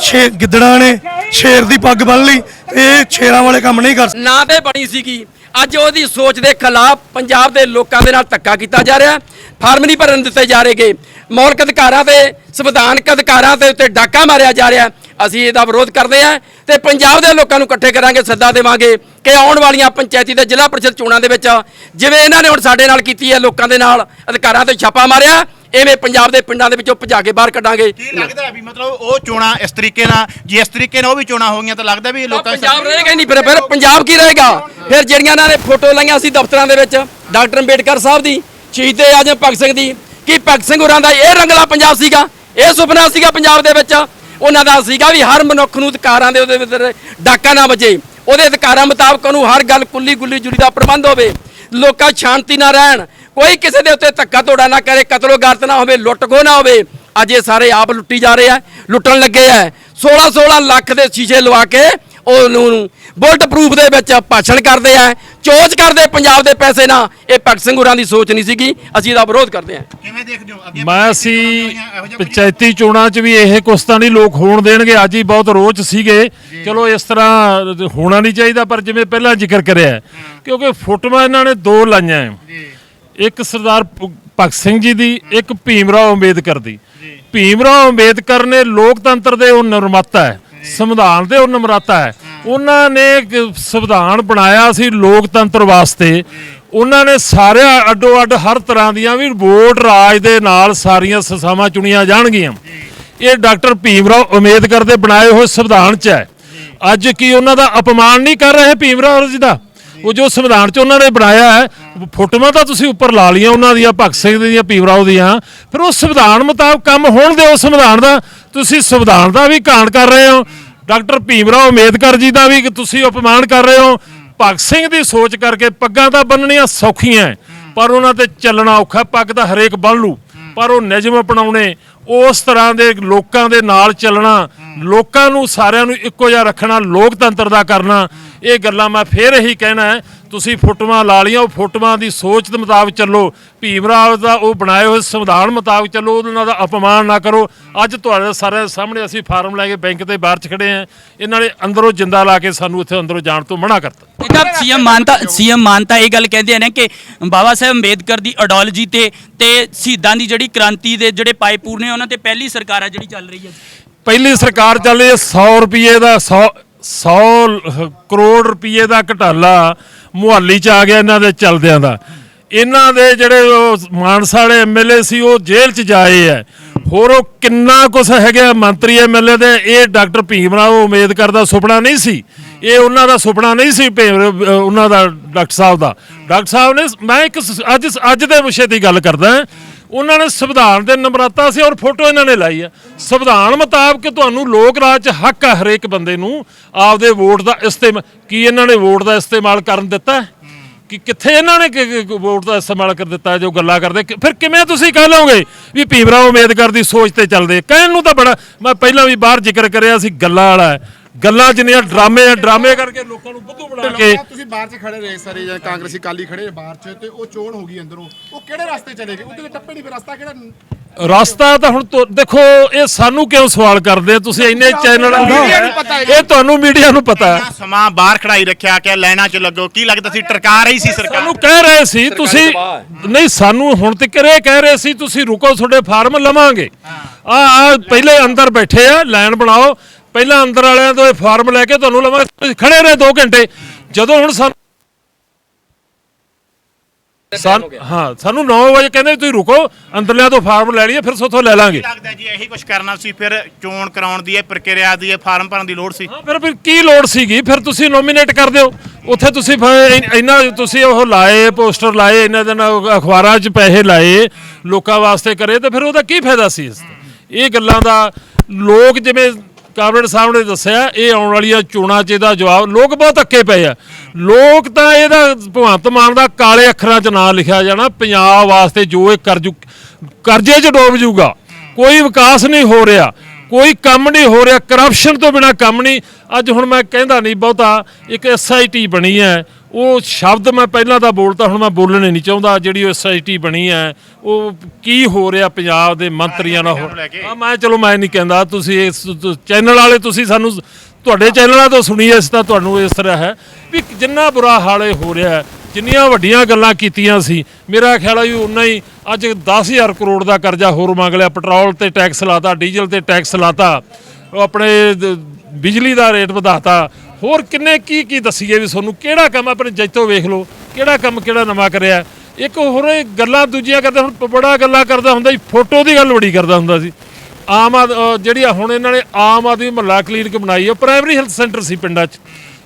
ਛੇ ਗਿੱਦੜਾਂ ਨੇ ਸ਼ੇਰ ਦੀ ਪੱਗ ਬੰਨ ਲਈ ਇਹ ਸ਼ੇਰਾਂ ਵਾਲੇ ਕੰਮ ਨਹੀਂ ਕਰ ਸਕਦੇ। ਨਾ ਤੇ ਬਣੀ ਸੀਗੀ। ਅੱਜ ਉਹਦੀ ਸੋਚ ਦੇ ਖਿਲਾਫ ਪੰਜਾਬ ਦੇ ਲੋਕਾਂ ਦੇ ਨਾਲ ਧੱਕਾ ਕੀਤਾ ਜਾ ਰਿਹਾ। ਫਾਰਮ ਨਹੀਂ ਭਰਨ ਦਿੱਤੇ ਜਾ ਰਹੇਗੇ ਮੌਲਿਕ ਅਧਿਕਾਰਾਂ ਤੇ, ਸੰਵਿਧਾਨਕ ਅਧਿਕਾਰਾਂ ਦੇ ਉੱਤੇ ਡਾਕਾ ਮਾਰਿਆ ਜਾ ਰਿਹਾ। ਅਸੀਂ ਇਹਦਾ ਵਿਰੋਧ ਕਰਦੇ ਹਾਂ ਤੇ ਪੰਜਾਬ ਦੇ ਲੋਕਾਂ ਨੂੰ ਇਕੱਠੇ ਕਰਾਂਗੇ ਸੱਦਾ ਦੇਵਾਂਗੇ ਕਿ ਆਉਣ ਵਾਲੀਆਂ ਪੰਚਾਇਤੀ ਤੇ ਜ਼ਿਲ੍ਹਾ ਪ੍ਰੀਸ਼ਦ ਚੋਣਾਂ ਦੇ ਵਿੱਚ ਜਿਵੇਂ ਇਹਨਾਂ ਨੇ ਹੁਣ ਸਾਡੇ ਨਾਲ ਕੀਤੀ ਹੈ ਲੋਕਾਂ ਦੇ ਨਾਲ ਅਧਿਕਾਰਾਂ ਤੇ ਛਾਪਾ ਮਾਰਿਆ ਐਵੇਂ ਪੰਜਾਬ ਦੇ ਪਿੰਡਾਂ ਦੇ ਵਿੱਚੋਂ ਭਜਾ ਕੇ ਬਾਹਰ ਕੱਢਾਂਗੇ। ਕੀ ਲੱਗਦਾ ਹੈ ਵੀ ਮਤਲਬ ਉਹ ਚੋਣਾਂ ਇਸ ਤਰੀਕੇ ਨਾਲ ਜੇ ਇਸ ਤਰੀਕੇ ਨਾਲ ਉਹ ਵੀ ਚੋਣਾਂ ਹੋ ਗਈਆਂ ਤਾਂ ਲੱਗਦਾ ਵੀ ਇਹ ਲੋਕਾਂ ਪੰਜਾਬ ਰਹੇਗਾ ਨਹੀਂ ਫਿਰ ਫਿਰ ਪੰਜਾਬ ਕੀ ਰਹੇਗਾ? ਫਿਰ ਜਿਹੜੀਆਂ ਇਹਨਾਂ ਨੇ ਫੋਟੋ ਲਾਈਆਂ ਸੀ ਦਫ਼ਤਰਾਂ ਦੇ ਵਿੱਚ ਡਾਕਟਰ ਅੰਬੇਡਕਰ ਸਾਹਿਬ ਦੀ ਸ਼ਹੀਦ ਆਜਮ ਭਗਤ ਸਿੰਘ ਦੀ ਕੀ ਭਗਤ ਸਿੰਘ ਹੋਰਾਂ ਦਾ ਇਹ ਰੰਗਲਾ ਪੰਜਾਬ ਸੀਗਾ ਇਹ ਸੁਪਨਾ ਸੀਗਾ ਪੰਜਾਬ ਦੇ ਵਿੱਚ। ਉਹਨਾਂ ਦਾ ਸੀਗਾ ਵੀ ਹਰ ਮਨੁੱਖ ਨੂੰ ਅਧਿਕਾਰਾਂ ਦੇ ਉਹਦੇ ਵਿੱਚ ਡਾਕਾ ਨਾ ਵੱਜੇ। ਉਹਦੇ ਅਧਿਕਾਰਾਂ ਮੁਤਾਬਕ ਉਹਨੂੰ ਹਰ ਗੱਲ ਕੁੱਲੀ ਗੁੱਲੀ ਜੁੜੀ ਦਾ ਪ੍ਰਬੰਧ ਹੋਵੇ। ਲੋਕਾਂ ਸ਼ਾਂਤੀ ਨਾ ਰਹਿਣ। ਕੋਈ ਕਿਸੇ ਦੇ ਉੱਤੇ ਧੱਕਾ ਤੋੜਾ ਨਾ ਕਰੇ ਕਤਲੋ ਗਾਰਤ ਨਾ ਹੋਵੇ, ਲੁੱਟ ਖੋਹ ਨਾ ਹੋਵੇ। ਅੱਜ ਇਹ ਸਾਰੇ ਆਪ ਲੁੱਟੀ ਜਾ ਰਹੇ ਆ, ਲੁੱਟਣ ਲੱਗੇ ਆ। 16 16 ਲੱਖ ਦੇ ਸ਼ੀਸ਼ੇ ਲਵਾ ਕੇ ਉਹਨੂੰ ਬੁਲਟ ਪ੍ਰੂਫ ਦੇ ਵਿੱਚ ਭਾਸ਼ਣ ਕਰਦੇ ਆ ਚੋਚ ਕਰਦੇ ਪੰਜਾਬ ਦੇ ਪੈਸੇ ਨਾਲ। ਇਹ ਭਗਤ ਸਿੰਘ ਹੋਰਾਂ ਦੀ ਸੋਚ ਨਹੀਂ ਸੀਗੀ। ਅਸੀਂ ਇਹਦਾ ਵਿਰੋਧ ਕਰਦੇ ਆ। ਕਿਵੇਂ ਦੇਖਦੇ ਹੋ? ਅੱਗੇ ਮੈਂ ਕੁਝ ਪੰਚਾਇਤੀ ਚੋਣਾਂ 'ਚ ਵੀ ਇਹ ਕੁਛ ਤਾਂ ਨਹੀਂ ਲੋਕ ਹੋਣ ਦੇਣਗੇ। ਅੱਜ ਹੀ ਬਹੁਤ ਰੋਚ ਸੀਗੇ। ਚਲੋ ਇਸ ਤਰ੍ਹਾਂ ਹੋਣਾ ਨਹੀਂ ਚਾਹੀਦਾ ਪਰ ਜਿਵੇਂ ਪਹਿਲਾਂ ਜ਼ਿਕਰ ਕਰਿਆ ਕਿਉਂਕਿ ਫੋਟੋਆਂ ਇਹਨਾਂ ਨੇ ਦੋ ਲਾਈਆਂ। ਹੈ। ਇੱਕ ਸਰਦਾਰ ਭਗਤ ਸਿੰਘ ਜੀ ਦੀ ਇੱਕ ਭੀਮ ਰਾਓ ਅੰਬੇਦਕਰ ਦੀ। ਭੀਮ ਰਾਓ ਅੰਬੇਦਕਰ ਨੇ ਲੋਕਤੰਤਰ ਦੇ ਉਹ ਨਿਰਮਾਤਾ ਹੈ। ਸੰਵਿਧਾਨ ਦੇ ਉਹ ਨਮਰਾਤਾ ਹੈ। ਉਹਨਾਂ ਨੇ ਸੰਵਿਧਾਨ ਬਣਾਇਆ ਸੀ ਲੋਕਤੰਤਰ ਵਾਸਤੇ। ਉਹਨਾਂ ਨੇ ਸਾਰਿਆਂ ਅੱਡੋ ਅੱਡ ਹਰ ਤਰ੍ਹਾਂ ਦੀਆਂ ਵੀ ਵੋਟ ਰਾਜ ਦੇ ਨਾਲ ਸਾਰੀਆਂ ਸਸਾਵਾਂ ਚੁਣੀਆਂ ਜਾਣਗੀਆਂ। ਇਹ ਡਾਕਟਰ ਭੀਮ ਰਾਓ ਅੰਬੇਦਕਰ ਦੇ ਬਣਾਏ ਹੋਏ ਸੰਵਿਧਾਨ 'ਚ ਹੈ। ਅੱਜ ਕੀ ਉਹਨਾਂ ਦਾ ਅਪਮਾਨ ਨਹੀਂ ਕਰ ਰਹੇ ਭੀਮ ਰਾਓ ਜੀ ਦਾ? ਉਹ ਜੋ ਸੰਵਿਧਾਨ 'ਚ ਉਹਨਾਂ ਨੇ ਬਣਾਇਆ ਹੈ, ਫੋਟੋਆਂ ਤਾਂ ਤੁਸੀਂ ਉੱਪਰ ਲਾ ਲਈਆਂ ਉਹਨਾਂ ਦੀਆਂ, ਭਗਤ ਸਿੰਘ ਦੀਆਂ ਭੀਮ ਰਾਓ ਦੀਆਂ। ਫਿਰ ਉਹ ਸੰਵਿਧਾਨ ਮੁਤਾਬਕ ਕੰਮ ਹੋਣ ਦਿਓ ਸੰਵਿਧਾਨ ਦਾ। ਤੁਸੀਂ ਸੰਵਿਧਾਨ ਦਾ ਵੀ ਘਾਣ ਕਰ ਰਹੇ ਹੋ ਡਾਕਟਰ ਭੀਮ ਰਾਓ ਅੰਬੇਦਕਰ ਜੀ ਦਾ ਵੀ ਤੁਸੀਂ ਅਪਮਾਨ ਕਰ ਰਹੇ ਹੋ। ਭਗਤ ਸਿੰਘ ਦੀ ਸੋਚ ਕਰਕੇ ਪੱਗਾਂ ਤਾਂ ਬੰਨਣੀਆਂ ਸੌਖੀਆਂ ਹੈ, ਪਰ ਉਹਨਾਂ ਤੇ ਚੱਲਣਾ ਔਖਾ ਪੱਗ ਤਾਂ ਹਰੇਕ ਬੰਨ ਲੂ ਪਰ ਉਹ ਨਿਯਮ ਅਪਣਾਉਣੇ ਉਸ ਤਰ੍ਹਾਂ ਦੇ ਲੋਕਾਂ ਦੇ ਨਾਲ ਚੱਲਣਾ, ਲੋਕਾਂ ਨੂੰ ਸਾਰਿਆਂ ਨੂੰ ਇੱਕੋ ਜਿਹਾ ਰੱਖਣਾ, ਲੋਕਤੰਤਰ ਦਾ ਕਰਨਾ, ਇਹ ਗੱਲਾਂ ਮੈਂ ਫੇਰ ਇਹੀ ਕਹਿਣਾ ਹੈ, ਤੁਸੀਂ ਫੋਟੋਆਂ ਲਾ ਲੀਆਂ ਉਹ ਫੋਟੋਆਂ ਦੀ ਸੋਚ ਦੇ ਮੁਤਾਬਕ ਚੱਲੋ, ਭੀਮ ਰਾਓ ਦਾ ਉਹ ਬਣਾਏ ਹੋਏ ਸੰਵਿਧਾਨ ਮੁਤਾਬਕ ਚੱਲੋ, ਉਹਨਾਂ ਦਾ ਅਪਮਾਨ ਨਾ ਕਰੋ। ਅੱਜ ਤੁਹਾਡੇ ਸਾਰਿਆਂ ਦੇ ਸਾਹਮਣੇ ਅਸੀਂ ਫਾਰਮ ਲੈ ਕੇ ਬੈਂਕ ਦੇ ਬਾਹਰ 'ਚ ਖੜੇ ਆ ਇਹਨਾਂ ਨੇ ਅੰਦਰੋਂ ਜਿੰਦਾ ਲਾ ਕੇ ਸਾਨੂੰ ਇੱਥੇ ਅੰਦਰੋਂ ਜਾਣ ਤੋਂ ਮਨਾ ਕਰਤਾ। ਇਹਦਾ ਸੀਐਮ ਮਾਨਤਾ ਸੀਐਮ ਮਾਨਤਾ ਇਹ ਗੱਲ ਕਹਿੰਦੇ ਨੇ ਕਿ ਬਾਬਾ ਸਾਹਿਬ ਅੰਬੇਦਕਰ ਦੀ ਆਈਡੀਓਲੋਜੀ ਤੇ ਤੇ ਸ਼ਹੀਦਾਂ ਦੀ ਜਿਹੜੀ ਕ੍ਰਾਂਤੀ ਦੇ ਜਿਹੜੇ ਪਾਈਪੂਰ ਨੇ ਉਹਨਾਂ ਤੇ ਪਹਿਲੀ ਸਰਕਾਰ ਆ ਜਿਹੜੀ ਚੱਲ ਰਹੀ ਹੈ ਪਹਿਲੀ ਸਰਕਾਰ ਚੱਲ 100 ਰੁਪਏ ਦਾ 100 100 ਕਰੋੜ ਰੁਪਏ ਦਾ ਘਟਾਲਾ ਮੁਹੱਲੀ ਚ ਆ ਗਿਆ ਇਹਨਾਂ ਦੇ ਚਲਦਿਆਂ ਦਾ। ਇਹਨਾਂ ਦੇ ਜਿਹੜੇ ਮਾਨਸਾ ਵਾਲੇ ਐਮਐਲਏ ਸੀ, ਉਹ ਜੇਲ੍ਹ ਚ ਜਾਏ ਐ ਹੋਰ ਉਹ ਕਿੰਨਾ ਕੁਛ ਹੈਗਾ, ਮੰਤਰੀ ਐਮਐਲਏ ਦੇ, ਇਹ ਡਾਕਟਰ ਭੀਮ ਰਾਓ ਅੰਬੇਦਕਰ ਦਾ ਸੁਪਨਾ ਨਹੀਂ ਸੀ। ਇਹ ਉਹਨਾਂ ਦਾ ਸੁਪਨਾ ਨਹੀਂ ਸੀ ਭੇ- ਅਹ ਉਹਨਾਂ ਦਾ, ਡਾਕਟਰ ਸਾਹਿਬ ਦਾ। ਡਾਕਟਰ ਸਾਹਿਬ ਨੇ, ਮੈਂ ਇੱਕ ਸ- ਅੱਜ ਅੱਜ ਦੇ ਵਿਸ਼ੇ ਦੀ ਗੱਲ ਕਰਦਾ ਉਹਨਾਂ ਨੇ ਸੰਵਿਧਾਨ ਦੇ ਨਮਰਤਾ ਸੀ ਔਰ ਫੋਟੋ ਇਹਨਾਂ ਨੇ ਲਾਈ ਆ। ਸੰਵਿਧਾਨ ਮੁਤਾਬਕ ਤੁਹਾਨੂੰ ਲੋਕ ਰਾਜ 'ਚ ਹੱਕ ਹੈ ਹਰੇਕ ਬੰਦੇ ਨੂੰ। ਆਪਦੇ ਵੋਟ ਦਾ ਇਸਤੇਮਾਲ ਕੀ ਇਹਨਾਂ ਨੇ ਵੋਟ ਦਾ ਇਸਤੇਮਾਲ ਕਰਨ ਦਿੱਤਾ? ਕਿ ਕਿੱਥੇ ਇਹਨਾਂ ਨੇ ਵੋਟ ਦਾ ਇਸਤੇਮਾਲ ਕਰ ਦਿੱਤਾ ਜੋ ਗੱਲਾਂ ਕਰਦੇ? ਫਿਰ ਕਿਵੇਂ ਤੁਸੀਂ ਕਹਿ ਲਓਗੇ ਵੀ ਭੀਮਰਾਓ ਅੰਬੇਦਕਰ ਦੀ ਸੋਚ ਤੇ ਚੱਲਦੇ? ਕਹਿਣ ਨੂੰ ਤਾਂ ਬੜਾ, ਮੈਂ ਪਹਿਲਾਂ ਵੀ ਬਾਹਰ ਜ਼ਿਕਰ ਕਰਿਆ ਸੀ, ਗੱਲਾਂ ਵਾਲਾ ਹੈ। ਗੱਲਾਂ ਜਿੰਨੀਆਂ ਡਰਾਮੇ ਆ ਡਰਾਮੇ ਕਰਕੇ ਲੋਕਾਂ ਨੂੰ ਬੁੱਧੂ ਬਣਾ ਕੇ ਤੁਸੀਂ ਬਾਹਰ 'ਚ ਖੜੇ ਰਹੇ ਸਾਰੇ ਜਾਂ ਕਾਂਗਰਸੀ ਕਾਲੀ ਖੜੇ ਬਾਹਰ 'ਚ ਤੇ ਉਹ ਚੋਣ ਹੋ ਗਈ ਅੰਦਰੋਂ। ਉਹ ਕਿਹੜੇ ਰਸਤੇ ਚਲੇ ਗਏ? ਉਹਦੇ ਟੱਪੇ ਨਹੀਂ ਫਿਰ ਰਸਤਾ ਕਿਹੜਾ ਰਸਤਾ ਤਾਂ ਹੁਣ ਤੁ- ਦੇਖੋ ਇਹ ਸਾਨੂੰ ਕਿਉਂ ਸਵਾਲ ਕਰਦੇ? ਆ ਤੁਸੀਂ ਇੰਨੇ ਚੈਨਲ ਮੀਡੀਆ ਨੂੰ ਪਤਾ ਹੈ। ਇਹ ਤੁਹਾਨੂੰ ਮੀਡੀਆ ਨੂੰ ਪਤਾ ਹੈ। ਸਮਾਂ ਬਾਹਰ ਖੜਾਈ ਰੱਖਿਆ ਕਿ ਲਾਈਨਾਂ 'ਚ ਲੱਗੋ ਕੀ ਲੱਗਦਾ ਸੀ? ਟਰਕਾ ਰਹੀ ਸੀ ਸਰਕਾਰ। ਸਾਨੂੰ ਕਹਿ ਰਹੇ ਸੀ ਤੁਸੀਂ ਨਹੀਂ ਸਾਨੂੰ ਹੁਣ ਤੱਕ ਇਹ ਕਹਿ ਰਹੇ ਸੀ ਤੁਸੀਂ ਰੁਕੋ ਤੁਹਾਡੇ ਫਾਰਮ ਲਵਾਂਗੇ। ਆ ਆ ਪਹਿਲੇ ਅੰਦਰ ਬੈਠੇ ਆ ਲਾਈਨ ਬਣਾਓ। ਪਹਿਲਾਂ ਅੰਦਰ ਵਾਲਿਆਂ ਤੋਂ ਇਹ ਫਾਰਮ ਲੈ ਕੇ ਤੁਹਾਨੂੰ ਲਵਾਂਗੇ। ਤੁਸੀਂ ਖੜੇ ਰਹੇ 2 ਘੰਟੇ। ਜਦੋਂ ਹੁਣ ਸਾਨੂੰ ਹਾਂ ਸਾਨੂੰ 9 ਵਜੇ ਕਹਿੰਦੇ ਤੁਸੀਂ ਰੁਕੋ ਅੰਦਰਲਿਆਂ ਤੋਂ ਫਾਰਮ ਲੈ ਲਈਏ ਫਿਰ ਸੋਥੋਂ ਲੈ ਲਾਂਗੇ। ਲੱਗਦਾ ਜੀ ਇਹੀ ਕੁਝ ਕਰਨਾ ਸੀ ਫਿਰ ਚੋਣ ਕਰਾਉਣ ਦੀ ਇਹ ਪ੍ਰਕਿਰਿਆ ਦੀ ਇਹ ਫਾਰਮ ਭਰਨ ਦੀ ਲੋੜ ਸੀ। ਹਾਂ ਫਿਰ ਫਿਰ ਕੀ ਲੋੜ ਸੀਗੀ? ਫਿਰ ਤੁਸੀਂ ਨੋਮੀਨੇਟ ਕਰ ਦਿਓ। ਉੱਥੇ ਤੁਸੀਂ ਇਨ- ਤੁਸੀਂ ਉਹ ਲਾਏ ਪੋਸਟਰ ਲਾਏ ਇਹਨਾਂ ਦਿਨ ਅਖਬਾਰਾਂ 'ਚ ਪੈਸੇ ਲਾਏ ਲੋਕਾਂ ਵਾਸਤੇ ਕਰੇ ਤੇ ਫਿਰ ਉਹਦਾ ਕੀ ਫਾਇਦਾ ਸੀ ਇਸ? ਇਹ ਗੱਲਾਂ ਦਾ ਲੋਕ ਜਿਵੇਂ ਕਾਬਰੇਟ ਸਾਹਿਬ ਨੇ ਦੱਸਿਆ, ਇਹ ਆਉਣ ਵਾਲੀਆਂ ਚੋਣਾਂ 'ਚ ਇਹਦਾ ਜਵਾਬ, ਲੋਕ ਬਹੁਤ ਅੱਕੇ ਪਏ ਆ। ਲੋਕ ਤਾਂ ਇਹਦਾ ਭਗਵੰਤ ਮਾਨ ਦਾ ਕਾਲੇ ਅੱਖਰਾਂ 'ਚ ਨਾਂ ਲਿਖਿਆ ਜਾਣਾ, ਪੰਜਾਬ ਵਾਸਤੇ ਜੋ ਇਹ ਕਰਜੂ ਕਰਜ਼ੇ 'ਚ ਡੋਬ ਜੂਗਾ। ਕੋਈ ਵਿਕਾਸ ਨਹੀਂ ਹੋ ਰਿਹਾ, ਕੋਈ ਕੰਮ ਨਹੀਂ ਹੋ ਰਿਹਾ ਕਰਪਸ਼ਨ ਤੋਂ ਬਿਨਾ ਕੰਮ ਨਹੀਂ। ਅੱਜ ਹੁਣ ਮੈਂ ਕਹਿੰਦਾ ਨਹੀਂ ਬਹੁਤਾ, ਇੱਕ ਐਸਆਈਟੀ ਬਣੀ ਹੈ ਉਹ ਸ਼ਬਦ ਮੈਂ ਪਹਿਲਾਂ ਤਾਂ ਬੋਲਤਾ ਹੁਣ ਮੈਂ ਬੋਲਣੇ ਨਹੀਂ ਚਾਹੁੰਦਾ। ਜਿਹੜੀ ਉਹ ਐਸਆਈਟੀ ਬਣੀ ਹੈ ਉਹ ਕੀ ਹੋ ਰਿਹਾ ਪੰਜਾਬ ਦੇ ਮੰਤਰੀਆਂ ਨਾਲ? ਹੋ ਮੈਂ ਚਲੋ ਮੈਂ ਨਹੀਂ ਕਹਿੰਦਾ। ਤੁਸੀਂ ਇਸ ਚੈਨਲ ਵਾਲੇ ਤੁਸੀਂ ਸਾਨੂੰ ਤੁਹਾਡੇ ਚੈਨਲਾਂ ਤੋਂ ਸੁਣੀ ਇਸ ਤਾਂ ਤੁਹਾਨੂੰ ਇਸ ਤਰ੍ਹਾਂ ਹੈ। ਵੀ ਜਿੰਨਾ ਬੁਰਾ ਹਾਲ ਇਹ ਹੋ ਰਿਹਾ ਜਿੰਨੀਆਂ ਵੱਡੀਆਂ ਗੱਲਾਂ ਕੀਤੀਆਂ ਸੀ ਮੇਰਾ ਖਿਆਲ ਹੈ ਉਨਾ ਹੀ ਅੱਜ 10000 ਕਰੋੜ ਦਾ ਕਰਜ਼ਾ ਹੋਰ ਮੰਗ ਲਿਆ। ਪੈਟਰੋਲ ਤੇ ਟੈਕਸ ਲਾਤਾ ਡੀਜ਼ਲ ਤੇ ਟੈਕਸ ਲਾਤਾ ਉਹ ਆਪਣੇ ਬਿਜਲੀ ਦਾ ਰੇਟ ਵਧਾਤਾ ਹੋਰ ਕਿੰਨੇ ਕੀ ਕੀ ਦੱਸੀਏ ਵੀ ਤੁਹਾਨੂੰ? ਕਿਹੜਾ ਕੰਮ ਆਪਣੇ ਜੱਜਤੋਂ ਵੇਖ ਲਓ। ਕਿਹੜਾ ਕੰਮ ਕਿਹੜਾ ਨਵਾਂ ਕਰਿਆ? ਇੱਕ ਹੋਰ ਇਹ ਗੱਲਾਂ ਦੂਜੀਆਂ ਕਰਦੇ ਹੁਣ ਬੜਾ ਗੱਲਾਂ ਕਰਦਾ ਹੁੰਦਾ ਸੀ ਫੋਟੋ ਦੀ ਗੱਲ ਬੜੀ ਕਰਦਾ ਹੁੰਦਾ ਸੀ। ਆਮ ਆਦ ਜਿਹੜੀ ਆ ਹੁਣ ਇਹਨਾਂ ਨੇ ਆਮ ਆਦਮੀ ਮਹੱਲਾ ਕਲੀਨਿਕ ਬਣਾਈ ਹੈ ਪ੍ਰਾਇਮਰੀ ਹੈਲਥ ਸੈਂਟਰ ਸੀ ਪਿੰਡਾਂ 'ਚ।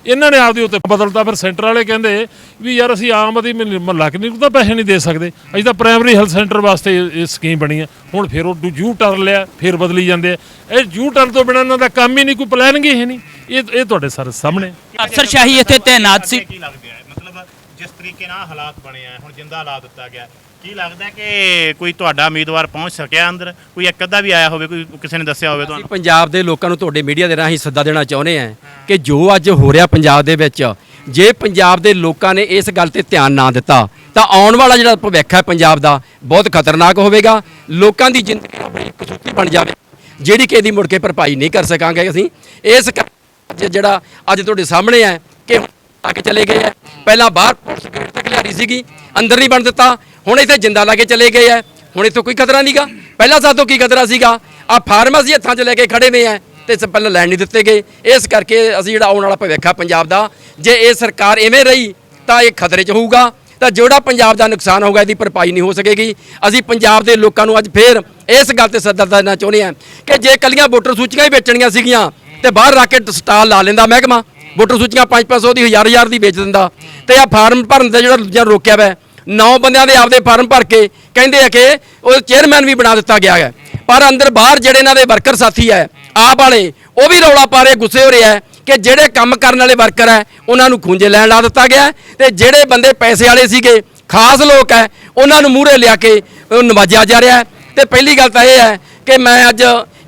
ਇਹਨਾਂ ਨੇ ਆਪਦੇ ਉੱਤੇ ਬਦਲਤਾ ਫਿਰ ਸੈਂਟਰ ਵਾਲੇ ਕਹਿੰਦੇ ਵੀ ਯਾਰ ਅਸੀਂ ਆਮ ਆਦਮੀ ਮਹੱਲ- ਨੂੰ ਤਾਂ ਪੈਸੇ ਨਹੀਂ ਦੇ ਸਕਦੇ। ਅਸੀਂ ਤਾਂ ਪ੍ਰਾਇਮਰੀ ਹੈਲਥ ਸੈਂਟਰ ਵਾਸਤੇ ਇਹ ਸਕੀਮ ਬਣੀ ਹੈ। ਹੁਣ ਫਿਰ ਉਹ ਯੂ ਟਰਨ ਲਿਆ ਫਿਰ ਬਦਲੀ ਜਾਂਦੇ ਆ। ਇਹ ਯੂ ਟਰਨ ਤੋਂ ਬਿਨਾਂ ਇਹਨਾਂ ਦਾ ਕੰਮ ਹੀ ਨਹੀਂ ਕੋਈ ਪਲਾਨਿੰਗ ਹੀ ਨਹੀਂ। ਇਹ ਇਹ ਤੁਹਾਡੇ ਸਾਰੇ ਸਾਹਮਣੇ। ਅਫਸਰਸ਼ਾਹੀ ਇੱਥੇ ਤੈਨਾਤ ਸੀ। ਕੀ ਲੱਗਦਾ ਹੈ ਮਤਲਬ ਜਿਸ ਤਰੀਕੇ ਨਾਲ ਹਾਲਾਤ ਬਣੇ ਆ ਹੁਣ ਜਿੰਦਾ ਲਾ ਦਿੱਤਾ ਗਿਆ। ਕੀ ਲੱਗਦਾ ਕਿ ਕੋਈ ਤੁਹਾਡਾ ਉਮੀਦਵਾਰ ਪਹੁੰਚ ਸਕਿਆ ਅੰਦਰ? ਕੋਈ ਇੱਕ ਅੱਧਾ ਵੀ ਆਇਆ ਹੋਵੇ ਕੋਈ ਕਿਸੇ ਨੇ ਦੱਸਿਆ ਹੋਵੇ ਅਸੀਂ ਤੁਹਾਨੂੰ? ਪੰਜਾਬ ਦੇ ਲੋਕਾਂ ਨੂੰ ਤੁਹਾਡੇ ਮੀਡੀਆ ਦੇ ਰਾਹੀਂ ਸੱਦਾ ਦੇਣਾ ਚਾਹੁੰਦੇ ਹਾਂ ਕਿ ਜੋ ਅੱਜ ਹੋ ਰਿਹਾ ਪੰਜਾਬ ਦੇ ਵਿੱਚ ਜੇ ਪੰਜਾਬ ਦੇ ਲੋਕਾਂ ਨੇ ਇਸ ਗੱਲ ਤੇ ਧਿਆਨ ਨਾ ਦਿੱਤਾ ਤਾਂ ਆਉਣ ਵਾਲਾ ਜਿਹੜਾ ਭਵਿੱਖ ਹੈ ਪੰਜਾਬ ਦਾ ਬਹੁਤ ਖਤਰਨਾਕ ਹੋਵੇਗਾ। ਲੋਕਾਂ ਦੀ ਜ਼ਿੰਦਗੀ ਆਪਣੀ ਕਸੂਤੀ ਬਣ ਜਾਵੇ ਜਿਹੜੀ ਕਿ ਇਹਦੀ ਮੁੜ ਕੇ ਭਰਪਾਈ ਨਹੀਂ ਕਰ ਸਕਾਂਗੇ ਅਸੀਂ। ਇਸ ਕਰ- ਅੱਜ ਜਿਹੜਾ ਅੱਜ ਤੁਹਾਡੇ ਸਾਹਮਣੇ ਹੈ ਕਿ ਆ ਕੇ ਚਲੇ ਗਏ ਹੈ। ਪਹਿਲਾਂ ਬਾਹਰ ਪੁਲਿਸ ਗੇਟ ਤੱਕ ਲਿਆਰੀ ਸੀਗੀ ਅੰਦਰ ਨਹੀਂ ਬਣ ਦਿੱਤਾ। ਹੁਣ ਇੱਥੇ ਜਿੰਦਾ ਲਾ ਕੇ ਚਲੇ ਗਏ ਹੈ ਹੁਣ ਇੱਥੋਂ ਕੋਈ ਖਤਰਾ ਨਹੀਂਗਾ। ਪਹਿਲਾਂ ਸਾਤੋਂ ਕੀ ਖਤਰਾ ਸੀਗਾ? ਆ ਫਾਰਮਾਸੀ ਹੱਥਾਂ 'ਚ ਲੈ ਕੇ ਖੜੇ ਨੇ ਆ ਤੇ ਇਸ ਪਹਿਲਾਂ ਲੈਣ ਨਹੀਂ ਦਿੱਤੇ ਗਏ। ਇਸ ਕਰਕੇ ਅਸੀਂ ਜਿਹੜਾ ਆਉਣ ਵਾਲਾ ਭਵਿੱਖ ਆ ਪੰਜਾਬ ਦਾ, ਜੇ ਇਹ ਸਰਕਾਰ ਐਵੇਂ ਰਹੀ, ਤਾਂ ਇਹ ਖਤਰੇ 'ਚ ਹੋਊਗਾ। ਤਾਂ ਜਿਹੜਾ ਪੰਜਾਬ ਦਾ ਨੁਕਸਾਨ ਹੋਊਗਾ, ਇਹਦੀ ਭਰਪਾਈ ਨਹੀਂ ਹੋ ਸਕੇਗੀ। ਅਸੀਂ ਪੰਜਾਬ ਦੇ ਲੋਕਾਂ ਨੂੰ ਅੱਜ ਫੇਰ ਇਸ ਗੱਲ ਤੇ ਸੱਦਾ ਦੇਣਾ ਚਾਹੁੰਦੇ ਹਾਂ ਕਿ ਜੇ ਕੱਲੀਆਂ ਵੋਟਰ ਸੂਚੀਆਂ ਹੀ ਵੇਚਣੀਆਂ ਸੀਗੀਆਂ, ਤੇ ਬਾਹਰ ਰੱਖ ਕੇ ਸਟਾਲ ਲਾ ਲੈਂਦਾ ਮਹਿਕਮਾ। ਵੋਟਰ ਸੂਚੀਆਂ 5-500 ਦੀ 1000-1000 ਦੀ ਵੇਚ ਦਿੰਦਾ। ਤੇ ਆ ਫਾਰਮ ਭਰਨ ਦਾ ਜਿਹੜਾ ਦੂਜਾ ਰੋਕਿਆ ਹੋਇਆ ਹੈ, ਨੌ ਬੰਦਿਆਂ ਦੇ ਆਪਦੇ ਫਾਰਮ ਭਰ ਕੇ ਕਹਿੰਦੇ ਆ ਕਿ ਉਹ ਚੇਅਰਮੈਨ ਵੀ ਬਣਾ ਦਿੱਤਾ ਗਿਆ ਹੈ। ਪਰ ਅੰਦਰ ਬਾਹਰ ਜਿਹੜੇ ਇਹਨਾਂ ਦੇ ਵਰਕਰ ਸਾਥੀ ਹੈ ਆਪ ਵਾਲੇ ਉਹ ਵੀ ਰੌਲਾ ਪਾ ਰਹੇ ਗੁੱਸੇ ਹੋ ਰਹੇ ਹੈ ਕਿ ਜਿਹੜੇ ਕੰਮ ਕਰਨ ਵਾਲੇ ਵਰਕਰ ਹੈ ਉਹਨਾਂ ਨੂੰ ਖੂੰਜੇ ਲੈਣ ਲਾ ਦਿੱਤਾ ਗਿਆ ਹੈ ਤੇ ਜਿਹੜੇ ਬੰਦੇ ਪੈਸੇ ਵਾਲੇ ਸੀਗੇ ਖਾਸ ਲੋਕ ਹੈ ਉਹਨਾਂ ਨੂੰ ਮੂਹਰੇ ਲਿਆ ਕੇ ਉਹ ਨਵਾਜਿਆ ਜਾ ਰਿਹਾ ਹੈ। ਤੇ ਪਹਿਲੀ ਗੱਲ ਤਾਂ ਇਹ ਹੈ ਕਿ ਮੈਂ ਅੱਜ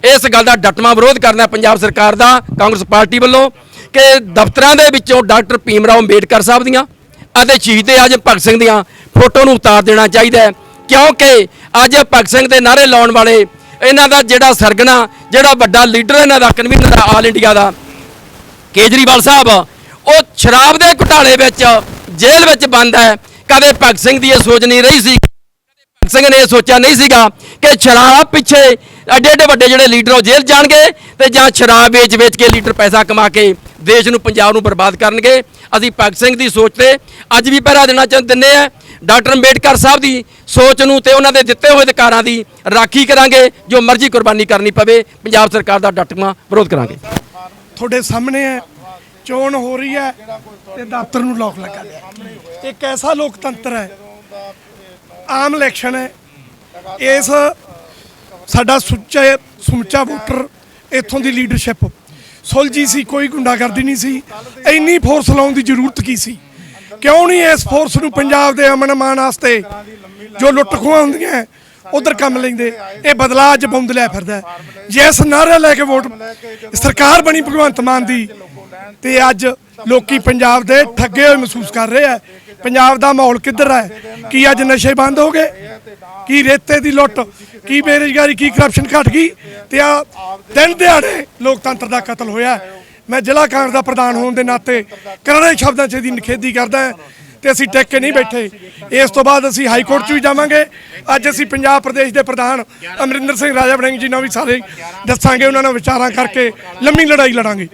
ਇਸ ਗੱਲ ਦਾ ਡਟਵਾਂ ਵਿਰੋਧ ਕਰਨਾ ਪੰਜਾਬ ਸਰਕਾਰ ਦਾ ਕਾਂਗਰਸ ਪਾਰਟੀ ਵੱਲੋਂ ਕਿ ਦਫ਼ਤਰਾਂ ਦੇ ਵਿੱਚੋਂ ਡਾਕਟਰ ਭੀਮ ਰਾਓ ਅੰਬੇਡਕਰ ਸਾਹਿਬ ਦੀਆਂ ਅਤੇ ਸ਼ਹੀਦ ਆਜਮ ਭਗਤ ਸਿੰਘ ਦੀਆਂ ਫੋਟੋ ਨੂੰ ਉਤਾਰ ਦੇਣਾ ਚਾਹੀਦਾ ਹੈ। ਕਿਉਂਕਿ ਅੱਜ ਭਗਤ ਸਿੰਘ ਦੇ ਨਾਰੇ ਲਾਉਣ ਵਾਲੇ ਇਹਨਾਂ ਦਾ ਜਿਹੜਾ ਸਰਗਣਾ ਜਿਹੜਾ ਵੱਡਾ ਲੀਡਰ ਇਹਨਾਂ ਦਾ, ਕਨਵੀਨਰ ਆਲ ਇੰਡੀਆ ਦਾ, ਕੇਜਰੀਵਾਲ ਸਾਹਿਬ, ਉਹ ਸ਼ਰਾਬ ਦੇ ਘੁਟਾਲੇ ਵਿੱਚ ਜੇਲ੍ਹ ਵਿੱਚ ਬੰਦ ਹੈ। ਕਦੇ ਭਗਤ ਸਿੰਘ ਦੀ ਇਹ ਸੋਚ ਨਹੀਂ ਰਹੀ ਸੀ ਭਗਤ ਸਿੰਘ ਨੇ ਇਹ ਸੋਚਿਆ ਨਹੀਂ ਸੀਗਾ ਕਿ ਸ਼ਰਾਬ ਪਿੱਛੇ ਐਡੇ ਐਡੇ ਵੱਡੇ ਜਿਹੜੇ ਲੀਡਰ ਉਹ ਜੇਲ੍ਹ ਜਾਣਗੇ ਤੇ ਜਾਂ ਸ਼ਰਾਬ ਵੇਚ-ਵੇਚ ਕੇ ਲੀਡਰ ਪੈਸਾ ਕਮਾ ਕੇ ਦੇਸ਼ ਨੂੰ, ਪੰਜਾਬ ਨੂੰ ਬਰਬਾਦ ਕਰਨਗੇ। ਅਸੀਂ ਭਗਤ ਸਿੰਘ ਦੀ ਸੋਚ ਤੇ ਅੱਜ ਵੀ ਪਹਿਰਾ ਦੇਣਾ ਚਾਹੁੰਦੇ ਦਿੰਦੇ ਆ ਡਾਕਟਰ ਅੰਬੇਡਕਰ ਸਾਹਿਬ ਦੀ ਸੋਚ ਨੂੰ ਤੇ ਉਹਨਾਂ ਦੇ ਦਿੱਤੇ ਹੋਏ ਅਧਿਕਾਰਾਂ ਦੀ ਰਾਖੀ ਕਰਾਂਗੇ, ਜੋ ਮਰਜ਼ੀ ਕੁਰਬਾਨੀ ਕਰਨੀ ਪਵੇ, ਪੰਜਾਬ ਸਰਕਾਰ ਦਾ ਡਟਵਾਂ ਵਿਰੋਧ ਕਰਾਂਗੇ। ਤੁਹਾਡੇ ਸਾਹਮਣੇ ਹੈ, ਚੋਣ ਹੋ ਰਹੀ ਹੈ ਤੇ ਦਫ਼ਤਰ ਨੂੰ ਲੋਕ ਲੱਗਾ ਲਿਆ ਇੱਕ ਐਸਾ ਲੋਕਤੰਤਰ ਹੈ, ਆਮ ਇਲੈਕਸ਼ਨ ਹੈ। ਇਸ ਸਾਡਾ ਸੁੱਚਾ ਸੁਮਚਾ ਵੋਟਰ ਇੱਥੋਂ ਦੀ ਲੀਡਰਸ਼ਿਪ ਸੁਲਝੀ ਸੀ, ਕੋਈ ਗੁੰਡਾਗਰਦੀ ਨਹੀਂ ਸੀ। ਇੰਨੀ ਫੋਰਸ ਲਾਉਣ ਦੀ ਜ਼ਰੂਰਤ ਕੀ ਸੀ? ਕਿਉਂ ਨਹੀਂ ਇਸ ਫੋਰਸ ਨੂੰ ਪੰਜਾਬ ਦੇ ਅਮਨ ਅਮਾਨ ਵਾਸਤੇ ਜੋ ਲੁੱਟ ਖੋਹਾਂ ਹੁੰਦੀਆਂ, ਉਧਰ ਕੰਮ ਲੈਂਦੇ? ਇਹ ਬਦਲਾਅ ਅੱਜ ਬੰਦ ਲੈ ਫਿਰਦਾ ਜੇ ਇਸ ਨਾਰਾ ਲੈ ਕੇ ਵੋਟ। ਸਰਕਾਰ ਬਣੀ ਭਗਵੰਤ ਮਾਨ ਦੀ ਤੇ ਅੱਜ ਲੋਕੀ ਪੰਜਾਬ ਦੇ ਠੱਗੇ ਹੋਏ ਮਹਿਸੂਸ ਕਰ ਰਹੇ ਆ। ਪੰਜਾਬ ਦਾ ਮਾਹੌਲ ਕਿੱਧਰ ਹੈ ਕੀ ਅੱਜ ਨਸ਼ੇ ਬੰਦ ਹੋ ਗਏ? ਕੀ ਰੇਤੇ ਦੀ ਲੁੱਟ? ਕੀ ਬੇਰੁਜ਼ਗਾਰੀ, ਕੀ ਕਰਪਸ਼ਨ ਘਟ ਗਈ? ਤੇ ਆ ਦਿਨ ਦਿਹਾੜੇ ਲੋਕਤੰਤਰ ਦਾ ਕਤਲ ਹੋਇਆ। ਮੈਂ ਜ਼ਿਲ੍ਹਾ ਕਾਂਗਰਸ ਦਾ ਪ੍ਰਧਾਨ ਹੋਣ ਦੇ ਨਾਤੇ ਕਰੜੇ ਸ਼ਬਦਾਂ 'ਚ ਇਹਦੀ ਨਿਖੇਧੀ ਕਰਦਾ ਹਾਂ ਤੇ ਅਸੀਂ ਟਿਕ ਕੇ ਨਹੀਂ ਬੈਠੇ। ਇਸ ਤੋਂ ਬਾਅਦ ਅਸੀਂ ਹਾਈ ਕੋਰਟ 'ਚ ਵੀ ਜਾਵਾਂਗੇ। ਅੱਜ ਅਸੀਂ ਪੰਜਾਬ ਪ੍ਰਦੇਸ਼ ਦੇ ਪ੍ਰਧਾਨ ਅਮਰਿੰਦਰ ਸਿੰਘ ਰਾਜਾ ਵੜਿੰਗ ਜੀ ਨਾਲ ਵੀ ਸਾਰੇ ਦੱਸਾਂਗੇ, ਉਹਨਾਂ ਨਾਲ ਵਿਚਾਰਾਂ ਕਰਕੇ ਲੰਮੀ ਲੜਾਈ ਲੜਾਂਗੇ।